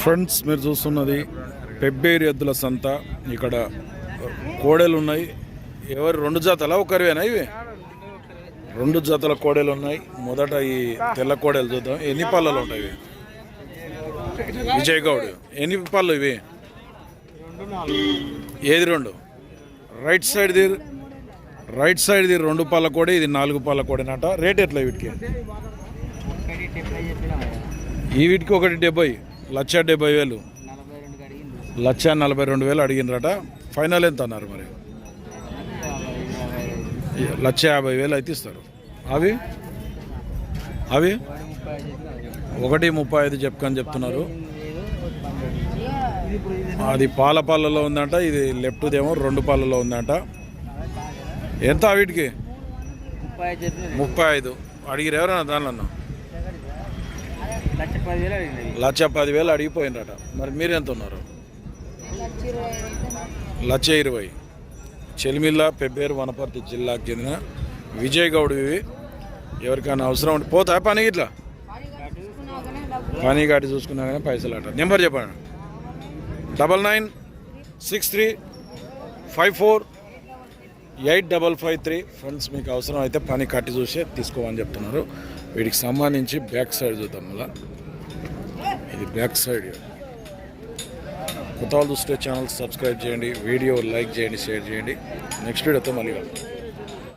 Friends మీరు చూస్తున్నది పెబ్బేరి ఎద్దుల సంత. ఇక్కడ కోడెలు ఉన్నాయి. ఎవరు? రెండు జాతల? ఒకరివేనా ఇవి? రెండు జాతల కోడెలు ఉన్నాయి. మొదట ఈ తెల్ల కోడెలు చూద్దాం. ఎన్ని పళ్ళలు ఉంటాయి ఇవి? విజయ్ గౌడ్ ఎన్ని పళ్ళు ఇవి? ఏది రెండు? రైట్ సైడ్ది రైట్ సైడ్ది రెండు పళ్ళ కోడి ఇది నాలుగు పళ్ళ కోడేనట రేట్ ఎట్లా వీటికి? ఈ వీటికి ఒకటి డెబ్బై. లక్ష డెబ్బై వేలు. లక్ష నలభై రెండు వేలు అడిగినరట ఫైనల్ ఎంత అన్నారు మరి? లక్ష యాభై వేలు అయితే ఇస్తారు. అవి? అవి? ఒకటి ముప్పై ఐదు చెప్పుకని చెప్తున్నారు. అది పాల పాలలో ఉందంట ఇది లెఫ్ట్దేమో రెండు పాలలో ఉందంట. ఎంత వీటికి? ముప్పై ఐదు. ముప్పై ఐదు. అడిగిరు ఎవరన్నా దానిలో లక్ష పదివేలు అడిగింది. లక్ష పదివేలు అడిగిపోయినరట. మరి మీరు ఎంత ఉన్నారు? లక్ష ఇరవై చెలిమిల్ల పెబ్బేరు వనపర్తి జిల్లాకు చెందిన విజయ్ ఎవరికైనా అవసరం ఉంటే పోతా పని ఇట్లా పని గాటి చూసుకున్నా కానీ పైసలు అట నెంబర్ చెప్పండి. Double nine six three five four eight double five three friends మీకు అవసరం అయితే పని కట్టి చూసే తీసుకోమని చెప్తున్నారు. వీటికి సంబంధించి బ్యాక్ సైడ్ చూద్దాం మళ్ళా. ఇది బ్యాక్ సైడ్. కొత్త వాళ్ళు చూస్తే ఛానల్ సబ్స్క్రైబ్ చేయండి వీడియో లైక్ చేయండి షేర్ చేయండి. నెక్స్ట్ వీడియోతో మళ్ళీ కలుద్దాం.